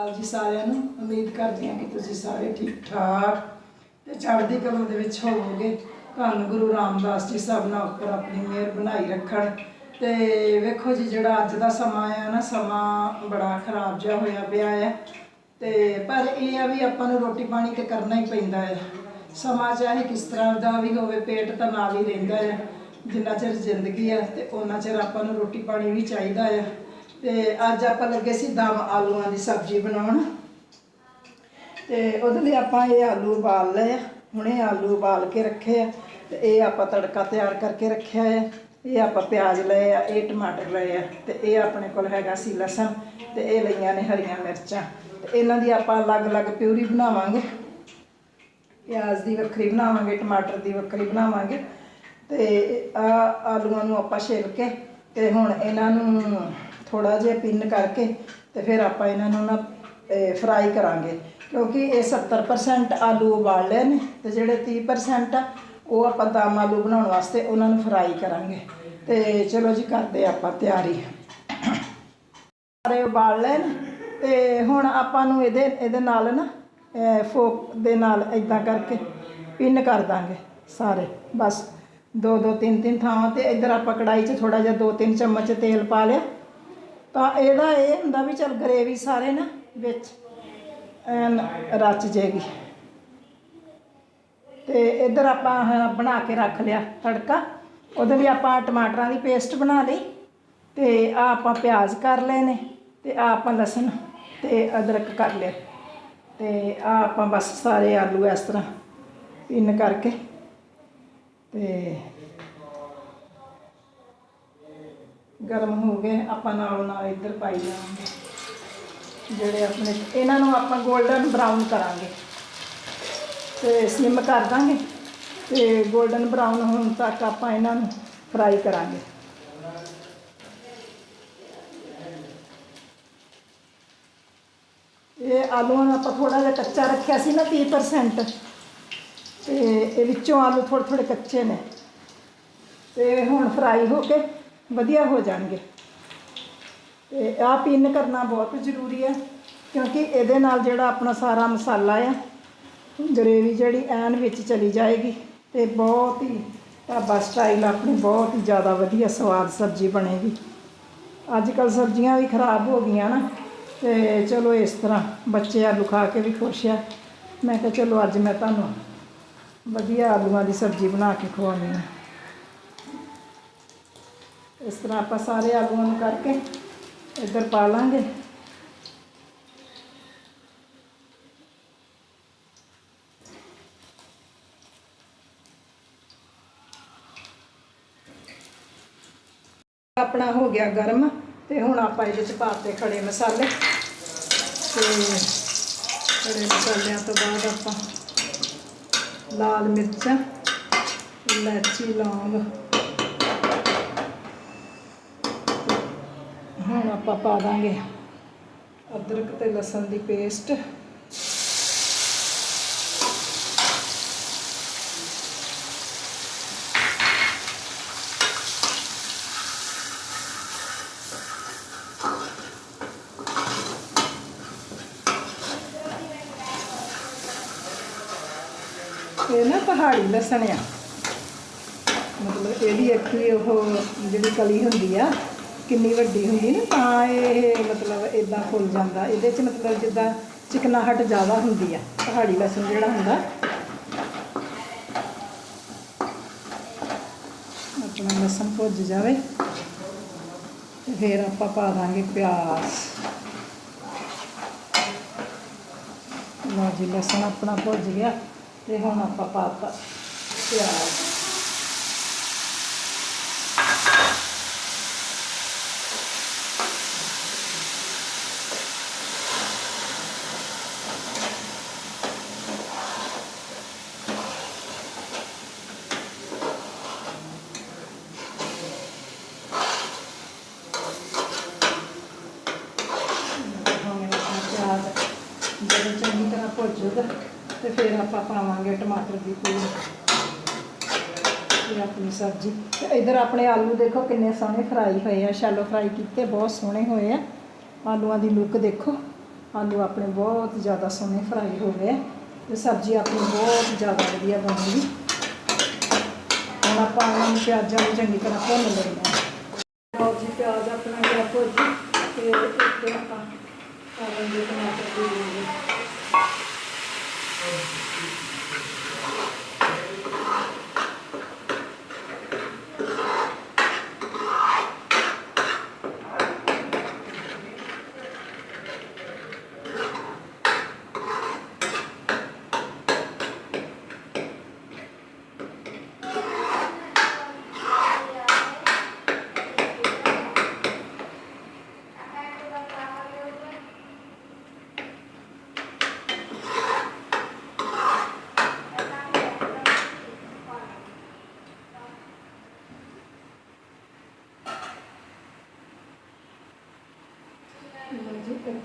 ਹਾਲ ਜੀ ਸਾਰਿਆਂ ਨੂੰ ਉਮੀਦ ਕਰਦੀ ਹਾਂ ਕਿ ਤੁਸੀਂ ਸਾਰੇ ਠੀਕ ਠਾਕ ਤੇ ਚੜ੍ਹਦੀ ਕਲਾ ਦੇ ਵਿੱਚ ਹੋਵੋਗੇ। ਧੰਨ ਗੁਰੂ ਰਾਮਦਾਸ ਜੀ ਸਭ ਨਾਲ ਉੱਪਰ ਆਪਣੀ ਮਿਹਰ ਬਣਾਈ ਰੱਖਣ। ਤੇ ਵੇਖੋ ਜੀ, ਜਿਹੜਾ ਅੱਜ ਦਾ ਸਮਾਂ ਆ ਨਾ, ਸਮਾਂ ਬੜਾ ਖਰਾਬ ਜਿਹਾ ਹੋਇਆ ਪਿਆ ਹੈ ਤੇ ਪਰ ਇਹ ਆ ਵੀ ਆਪਾਂ ਨੂੰ ਰੋਟੀ ਪਾਣੀ ਤੇ ਕਰਨਾ ਹੀ ਪੈਂਦਾ ਹੈ ਸਮਾਂ ਚਾਹੇ ਕਿਸ ਤਰ੍ਹਾਂ ਦਾ ਵੀ ਹੋਵੇ, ਪੇਟ ਤਾਂ ਨਾਲ ਹੀ ਰਹਿੰਦਾ ਹੈ ਜਿੰਨਾ ਚਿਰ ਜ਼ਿੰਦਗੀ ਹੈ ਤੇ ਉਹਨਾਂ ਚਿਰ ਆਪਾਂ ਨੂੰ ਰੋਟੀ ਪਾਣੀ ਵੀ ਚਾਹੀਦਾ ਹੈ ਤੇ ਅੱਜ ਆਪਾਂ ਲੱਗੇ ਸੀ ਦਮ ਆਲੂਆਂ ਦੀ ਸਬਜ਼ੀ ਬਣਾਉਣ। ਤੇ ਉਹਦੇ ਲਈ ਆਪਾਂ ਇਹ ਆਲੂ ਉਬਾਲ ਲਏ ਆ। ਹੁਣੇ ਆਲੂ ਉਬਾਲ ਕੇ ਰੱਖੇ ਆ ਤੇ ਇਹ ਆਪਾਂ ਤੜਕਾ ਤਿਆਰ ਕਰਕੇ ਰੱਖਿਆ ਹੈ ਇਹ ਆਪਾਂ ਪਿਆਜ਼ ਲਏ ਆ, ਇਹ ਟਮਾਟਰ ਲਏ ਆ ਤੇ ਇਹ ਆਪਣੇ ਕੋਲ ਹੈਗਾ ਸੀ ਲਸਣ ਤੇ ਇਹ ਲਈਆਂ ਨੇ ਹਰੀਆਂ ਮਿਰਚਾਂ। ਤੇ ਇਹਨਾਂ ਦੀ ਆਪਾਂ ਅਲੱਗ-ਅਲੱਗ ਪਿਊਰੀ ਬਣਾਵਾਂਗੇ। ਪਿਆਜ਼ ਦੀ ਵੱਖਰੀ ਬਣਾਵਾਂਗੇ, ਟਮਾਟਰ ਦੀ ਵੱਖਰੀ ਬਣਾਵਾਂਗੇ ਤੇ ਆ ਆਲੂਆਂ ਨੂੰ ਆਪਾਂ ਛਿੱਲ ਕੇ ਤੇ ਹੁਣ ਇਹਨਾਂ ਨੂੰ ਥੋੜਾ ਜਿਹਾ ਪਿੰਨ ਕਰਕੇ ਤੇ ਫਿਰ ਆਪਾਂ ਇਹਨਾਂ ਨੂੰ ਨਾ ਫਰਾਈ ਕਰਾਂਗੇ। ਕਿਉਂਕਿ ਇਹ 70% ਆਲੂ ਉਬਾਲ ਲਏ ਨੇ ਤੇ ਜਿਹੜੇ 30% ਆ, ਉਹ ਆਪਾਂ ਦਮ ਆਲੂ ਬਣਾਉਣ ਵਾਸਤੇ ਉਹਨਾਂ ਨੂੰ ਫਰਾਈ ਕਰਾਂਗੇ। ਤੇ ਚਲੋ ਜੀ, ਕਰਦੇ ਆਪਾਂ ਤਿਆਰੀ। ਸਾਰੇ ਉਬਾਲ ਲੈਣ ਨੇ ਤੇ ਹੁਣ ਆਪਾਂ ਨੂੰ ਇਹਦੇ ਇਹਦੇ ਨਾਲ ਨਾ ਫੋਕ ਦੇ ਨਾਲ ਇਦਾਂ ਕਰਕੇ ਪਿੰਨ ਕਰ ਦਾਂਗੇ ਸਾਰੇ। ਬਸ ਦੋ ਦੋ, ਤਿੰਨ ਤਿੰਨ ਥਾਵਾਂ ਤੇ ਇੱਧਰ ਆਪਾਂ ਕੜਾਈ 'ਚ ਥੋੜਾ ਜਿਹਾ ਦੋ, ਤਿੰਨ ਚਮਚ ਤੇਲ ਪਾ ਲਿਆ। ਤਾਂ ਇਹਦਾ ਇਹ ਹੁੰਦਾ ਵੀ ਚਲ ਗਰੇਵੀ ਸਾਰੇ ਨਾ ਵਿੱਚ ਐਨ ਰਚ ਜੇਗੀ। ਤੇ ਇੱਧਰ ਆਪਾਂ ਬਣਾ ਕੇ ਰੱਖ ਲਿਆ ਤੜਕਾ। ਉਹਦੇ ਲਈ ਆਪਾਂ ਟਮਾਟਰਾਂ ਦੀ ਪੇਸਟ ਬਣਾ ਲਈ ਤੇ ਆ ਆਪਾਂ ਪਿਆਜ਼ ਕਰ ਲਏ ਨੇ ਤੇ ਆ ਆਪਾਂ ਲਸਣ ਤੇ ਅਦਰਕ ਕਰ ਲਿਆ। ਤੇ ਆ ਆਪਾਂ ਬਸ ਸਾਰੇ ਆਲੂ ਇਸ ਤਰ੍ਹਾਂ ਪਿੰਨ ਕਰਕੇ ਤੇ ਗਰਮ ਹੋ ਗਏ, ਆਪਾਂ ਨਾਲ ਨਾਲ ਇੱਧਰ ਪਾਈ ਜਾਵਾਂਗੇ। ਜਿਹੜੇ ਆਪਣੇ, ਇਹਨਾਂ ਨੂੰ ਆਪਾਂ 골ਡਨ ਬਰਾਊਨ ਕਰਾਂਗੇ। ਤੇ ਸਲਿਮ ਕਰ ਦਾਂਗੇ। ਤੇ 골ਡਨ ਬਰਾਊਨ ਹੋਣ ਤੱਕ ਆਪਾਂ ਇਹਨਾਂ ਨੂੰ ਫਰਾਈ ਕਰਾਂਗੇ। ਇਹ ਆਲੂਆਂ ਨੂੰ ਆਪਾਂ ਥੋੜਾ ਜਿਹਾ ਕੱਚਾ ਰੱਖਿਆ ਸੀ ਨਾ 30% ਤੇ ਇਹ ਵਿੱਚੋਂ ਆਲੂ ਥੋੜੇ ਥੋੜੇ ਕੱਚੇ ਨੇ। ਤੇ ਹੁਣ ਫਰਾਈ ਹੋ ਕੇ ਵਧੀਆ ਹੋ ਜਾਣਗੇ। ਤੇ ਆਹ ਪਿੰਨ ਕਰਨਾ ਬਹੁਤ ਜ਼ਰੂਰੀ ਹੈ, ਕਿਉਂਕਿ ਇਹਦੇ ਨਾਲ ਜਿਹੜਾ ਆਪਣਾ ਸਾਰਾ ਮਸਾਲਾ ਆ, ਗਰੇਵੀ ਜਿਹੜੀ ਐਨ ਵਿੱਚ ਚਲੀ ਜਾਏਗੀ ਤੇ ਬਹੁਤ ਹੀ ਢਾਬਾ ਸਟਾਈਲ ਆਪਣੀ ਬਹੁਤ ਹੀ ਜ਼ਿਆਦਾ ਵਧੀਆ ਸਵਾਦ ਸਬਜ਼ੀ ਬਣੇਗੀ। ਅੱਜ ਕੱਲ ਸਬਜ਼ੀਆਂ ਵੀ ਖਰਾਬ ਹੋ ਗਈਆਂ ਨਾ, ਤੇ ਚਲੋ ਇਸ ਤਰ੍ਹਾਂ ਬੱਚੇ ਆਲੂ ਖਾ ਕੇ ਵੀ ਖੁਸ਼ ਆ। ਮੈਂ ਕਿਹਾ ਚਲੋ ਅੱਜ ਮੈਂ ਤੁਹਾਨੂੰ ਵਧੀਆ ਆਲੂਆਂ ਦੀ ਸਬਜ਼ੀ ਬਣਾ ਕੇ ਖਵਾਉਣੀ ਹੈ। ਇਸ ਤਰ੍ਹਾਂ ਆਪਾਂ ਸਾਰੇ ਆਲੂਆਂ ਨੂੰ ਕਰਕੇ ਇੱਧਰ ਪਾ ਲਾਂਗੇ। ਆਪਣਾ ਹੋ ਗਿਆ ਗਰਮ ਤੇ ਹੁਣ ਆਪਾਂ ਇਹਦੇ ਚ ਪਾਤੇ ਖੜੇ ਮਸਾਲੇ। ਤੇ ਖੜੇ ਮਸਾਲਿਆਂ ਤੋਂ ਬਾਅਦ ਆਪਾਂ ਲਾਲ ਮਿਰਚਾਂ ਇਲਾਚੀ ਲੌਂਗ ਹੁਣ ਆਪਾਂ ਪਾ ਦਾਂਗੇ ਅਦਰਕ ਤੇ ਲਸਣ ਦੀ ਪੇਸਟ। ਇਹ ਨਾ ਪਹਾੜੀ ਲਸਣ ਆ। ਮਤਲਬ ਇਹਦੀ ਅੱਖੀ ਉਹ ਜਿਹੜੀ ਕਲੀ ਹੁੰਦੀ ਆ। ਕਿੰਨੀ ਵੱਡੀ ਹੁੰਦੀ ਨਾ, ਤਾਂ ਇਹ ਮਤਲਬ ਇਦਾਂ ਫੁੱਲ ਜਾਂਦਾ। ਇਹਦੇ 'ਚ ਮਤਲਬ ਜਿੱਦਾਂ ਚਿਕਨਾਹਟ ਜ਼ਿਆਦਾ ਹੁੰਦੀ ਆ, ਪਹਾੜੀ ਲਸਣ ਜਿਹੜਾ ਹੁੰਦਾ। ਆਪਣਾ ਲਸਣ ਭੁੱਜ ਜਾਵੇ, ਤੇ ਫਿਰ ਆਪਾਂ ਪਾ ਦਾਂਗੇ ਪਿਆਜ਼। ਲਓ ਜੀ, ਲਸਣ ਆਪਣਾ ਭੁੱਜ ਗਿਆ, ਤੇ ਹੁਣ ਆਪਾਂ ਪਾਤਾ ਪਿਆਜ਼ ਹੁਣ ਆਪਣਾ ਪਿਆਜ਼ ਜਦੋਂ ਚੰਗੀ ਤਰ੍ਹਾਂ ਭੁੱਜੂਗਾ ਤੇ ਫਿਰ ਆਪਾਂ ਪਾਵਾਂਗੇ ਟਮਾਟਰ ਦੀ ਪੂਰੀ ਇਹ ਆਪਣੀ ਸਬਜ਼ੀ। ਤੇ ਇਧਰ ਆਪਣੇ ਆਲੂ ਦੇਖੋ ਕਿੰਨੇ ਸੋਹਣੇ ਫਰਾਈ ਹੋਏ ਆ ਸ਼ੈਲੋ ਫਰਾਈ ਕੀਤੇ, ਬਹੁਤ ਸੋਹਣੇ ਹੋਏ ਆ। ਆਲੂਆਂ ਦੀ ਲੁੱਕ ਦੇਖੋ, ਆਲੂ ਆਪਣੇ ਬਹੁਤ ਜ਼ਿਆਦਾ ਸੋਹਣੇ ਫਰਾਈ ਹੋ ਗਏ ਤੇ ਸਬਜ਼ੀ ਆਪਣੀ ਬਹੁਤ ਜ਼ਿਆਦਾ ਵਧੀਆ ਬਣ ਗਈ। ਹੁਣ ਆਪਾਂ ਇਹਨਾਂ ਨੂੰ ਪਿਆਜ਼ਾਂ ਨੂੰ ਚੰਗੀ ਤਰ੍ਹਾਂ ਭੁੰਨ ਲੈਣਾ ਲਓ ਜੀ, ਪਿਆਜ਼ ਆਪਣਾ ਜਿਹੜਾ ਭੁੱਜ ਤੇ ਇੱਥੇ ਆਪਾਂ ਪਾਵਾਂਗੇ ਟਮਾਟਰ ਦੀ ਪਿਊਰੀ। ਲਓ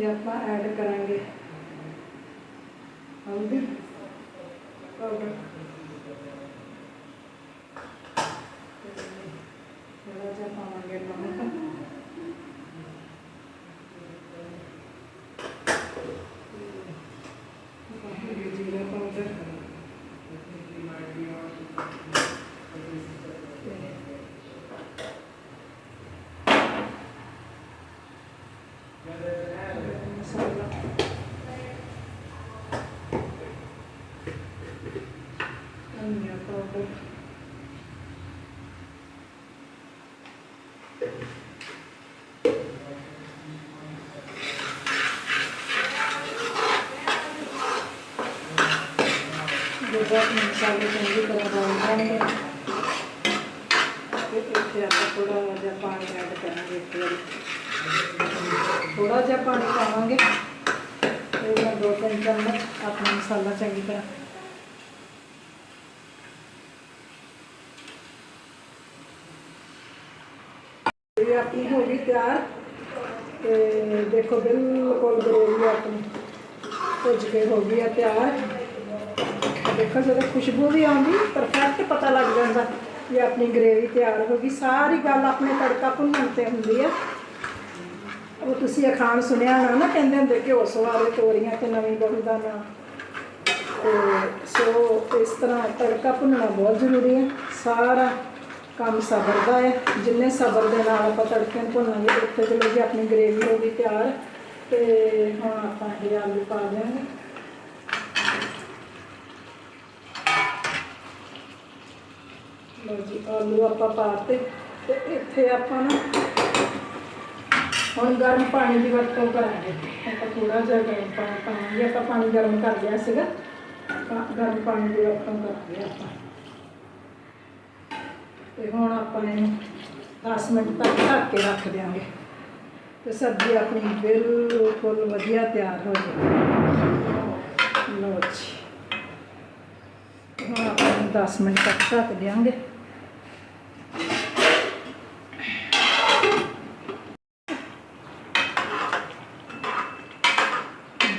ਜੀ ਆਪਾਂ ਐਡ ਕਰਾਂਗੇ। ਹਲਦੀ ਪਾਊਡਰ ਥੋੜਾ ਜਿਹਾ ਪਾਵਾਂਗੇ ਨਮਕ ਪਾਵਾਂਗੇ ਜੀਰਾ ਪਾਊਡਰ ਮਸਾਲਾ ਧਨੀਆ ਪਾਊਡਰ ਜਦੋਂ ਆਪਣੇ ਮਸਾਲੇ ਚੰਗੀ ਤਰ੍ਹਾਂ ਬਣ ਜਾਣਗੇ ਤੇ ਇੱਥੇ ਆਪਾਂ ਥੋੜਾ ਜਿਹਾ ਪਾਣੀ ਐਡ ਕਰਾਂਗੇ ਇੱਕ ਵਾਰੀ। ਥੋੜਾ ਜਿਹਾ ਪਾਣੀ ਪਾਵਾਂਗੇ। ਤੇ ਮੈਂ ਦੋ ਤਿੰਨ ਚਮਚ ਆਪਣਾ ਮਸਾਲਾ ਚੰਗੀ ਤਰ੍ਹਾਂ। ਇਹ ਆਪਣੀ ਹੋ ਗਈ ਤਿਆਰ। ਤੇ ਦੇਖੋ ਬਿਲਕੁਲ ਗਰੇਵੀ ਆਪਣੀ ਭੁੱਜ ਕੇ ਹੋ ਗਈ ਆ ਤਿਆਰ। ਦੇਖੋ ਜਦੋਂ ਖੁਸ਼ਬੂ ਵੀ ਆਉਂਦੀ ਪਰਫੈਕਟ ਪਤਾ ਲੱਗ ਜਾਂਦਾ ਵੀ ਆਪਣੀ ਗਰੇਵੀ ਤਿਆਰ ਹੋ ਗਈ। ਸਾਰੀ ਗੱਲ ਆਪਣੇ ਤੜਕਾ ਭੁੰਨਣ ਤੇ ਹੁੰਦੀ ਆ। ਉਹ ਤੁਸੀਂ ਅਖਾਣ ਸੁਣਿਆ ਨਾ ਨਾ, ਕਹਿੰਦੇ ਹੁੰਦੇ ਕਿ ਉਸ ਵਾਲੇ ਤੋਰੀਆਂ ਤੇ ਨਵੀਂ ਬਹੂ ਦਾ ਨਾਂ। ਤੇ ਸੋ ਇਸ ਤਰ੍ਹਾਂ ਤੜਕਾ ਭੁੰਨਣਾ ਬਹੁਤ ਜ਼ਰੂਰੀ ਹੈ ਸਾਰਾ ਕੰਮ ਸਬਰ ਦਾ ਹੈ ਜਿੰਨੇ ਸਬਰ ਦੇ ਨਾਲ ਆਪਾਂ ਤੜਕੇ ਨੂੰ ਭੁੰਨਾਂਗੇ, ਉੱਥੇ ਚਲੋ ਜੀ ਆਪਣੀ ਗਰੇਵੀ ਹੋ ਗਈ ਤਿਆਰ। ਤੇ ਹੁਣ ਆਪਾਂ ਇਹ ਆਲੂ ਪਾ ਦਿਆਂਗੇ। ਲਓ ਜੀ ਆਲੂ ਆਪਾਂ ਪਾਤੇ ਤੇ ਇੱਥੇ ਆਪਾਂ ਨਾ ਹੁਣ ਗਰਮ ਪਾਣੀ ਦੀ ਵਰਤੋਂ ਕਰਾਂਗੇ। ਆਪਾਂ ਥੋੜਾ ਜਿਹਾ ਗਰਮ ਪਾਣੀ ਪਾਵਾਂਗੇ ਆਪਾਂ ਪਾਣੀ ਗਰਮ ਕਰ ਲਿਆ ਸੀਗਾ। ਗਰਮ ਪਾਣੀ ਦੀ ਵਰਤੋਂ ਕਰਾਂਗੇ ਆਪਾਂ। ਤੇ ਹੁਣ ਆਪਾਂ ਇਹਨੂੰ 10 ਮਿੰਟ ਤੱਕ ਢੱਕ ਕੇ ਰੱਖ ਦਿਆਂਗੇ। ਤੇ ਸਬਜ਼ੀ ਆਪਣੀ ਬਿਲਕੁਲ ਵਧੀਆ ਤਿਆਰ ਹੋ ਜਾਏਗੀ ਲਓ ਜੀ। ਹੁਣ ਆਪਾਂ ਇਹਨੂੰ 10 ਮਿੰਟ ਤੱਕ ਢੱਕ ਦਿਆਂਗੇ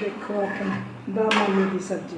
ਦੇਖੋ ਆਪਣੀ ਦਮ ਆਲੂ ਦੀ ਸਬਜ਼ੀ।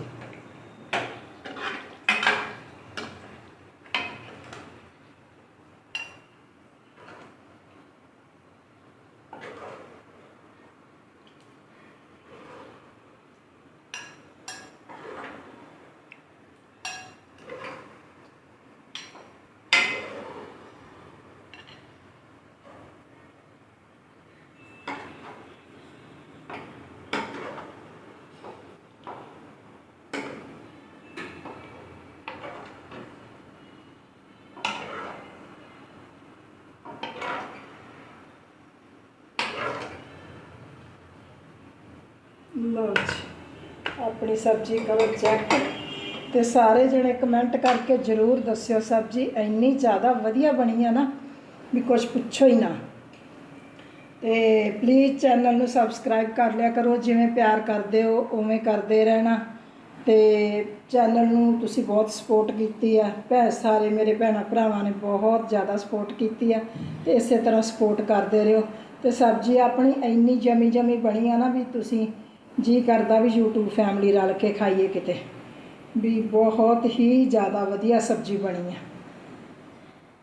ਲਓ ਜੀ, ਆਪਣੀ ਸਬਜ਼ੀ ਕਰੋ ਚੈੱਕ ਤੇ ਸਾਰੇ ਜਣੇ ਕਮੈਂਟ ਕਰਕੇ ਜਰੂਰ ਦੱਸਿਓ ਸਬਜ਼ੀ ਇੰਨੀ ਜ਼ਿਆਦਾ ਵਧੀਆ ਬਣੀ ਆ ਨਾ ਵੀ ਕੁਝ ਪੁੱਛੋ ਹੀ ਨਾ। ਤੇ ਪਲੀਜ਼ ਚੈਨਲ ਨੂੰ ਸਬਸਕ੍ਰਾਈਬ ਕਰ ਲਿਆ ਕਰੋ, ਜਿਵੇਂ ਪਿਆਰ ਕਰਦੇ ਹੋ, ਉਵੇਂ ਕਰਦੇ ਰਹਿਣਾ। ਤੇ ਚੈਨਲ ਨੂੰ ਤੁਸੀਂ ਬਹੁਤ ਸਪੋਰਟ ਕੀਤੀ ਆ। ਭੈ, ਸਾਰੇ ਮੇਰੇ ਭੈਣਾਂ ਭਰਾਵਾਂ ਨੇ ਬਹੁਤ ਜ਼ਿਆਦਾ ਸਪੋਰਟ ਕੀਤੀ ਆ ਤੇ ਇਸੇ ਤਰ੍ਹਾਂ ਸਪੋਰਟ ਕਰਦੇ ਰਹੋ। ਤੇ ਸਬਜ਼ੀ ਆਪਣੀ ਇੰਨੀ ਜਮੀ ਜਮੀ ਬਣੀ ਆ ਨਾ ਵੀ ਤੁਸੀਂ ਜੀ ਕਰਦਾ ਵੀ YouTube ਫੈਮਿਲੀ ਰਲ ਕੇ ਖਾਈਏ ਕਿਤੇ। ਵੀ ਬਹੁਤ ਹੀ ਜ਼ਿਆਦਾ ਵਧੀਆ ਸਬਜ਼ੀ ਬਣੀ ਆ।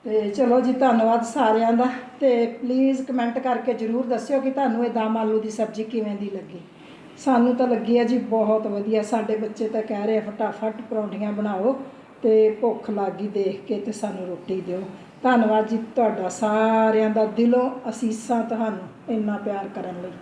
ਤੇ ਚਲੋ ਜੀ, ਧੰਨਵਾਦ ਸਾਰਿਆਂ ਦਾ। ਤੇ ਪਲੀਜ਼ ਕਮੈਂਟ ਕਰਕੇ ਜਰੂਰ ਦੱਸਿਓ ਕਿ ਤੁਹਾਨੂੰ ਇਹ ਦਮ ਆਲੂ ਦੀ ਸਬਜ਼ੀ ਕਿਵੇਂ ਦੀ ਲੱਗੀ। ਸਾਨੂੰ ਤਾਂ ਲੱਗੀ ਆ ਜੀ ਬਹੁਤ ਵਧੀਆ। ਸਾਡੇ ਬੱਚੇ ਤਾਂ ਕਹਿ ਰਹੇ ਆ, ਫਟਾਫਟ ਪਰੌਂਠੀਆਂ ਬਣਾਓ ਤੇ ਭੁੱਖ ਲੱਗੀ ਦੇਖ ਕੇ ਤੇ ਸਾਨੂੰ ਰੋਟੀ ਦਿਓ। ਧੰਨਵਾਦ ਜੀ ਤੁਹਾਡਾ ਸਾਰਿਆਂ ਦਾ। ਦਿਲੋਂ ਅਸੀਸਾਂ ਤੁਹਾਨੂੰ ਇੰਨਾ ਪਿਆਰ ਕਰਨ ਲਈ।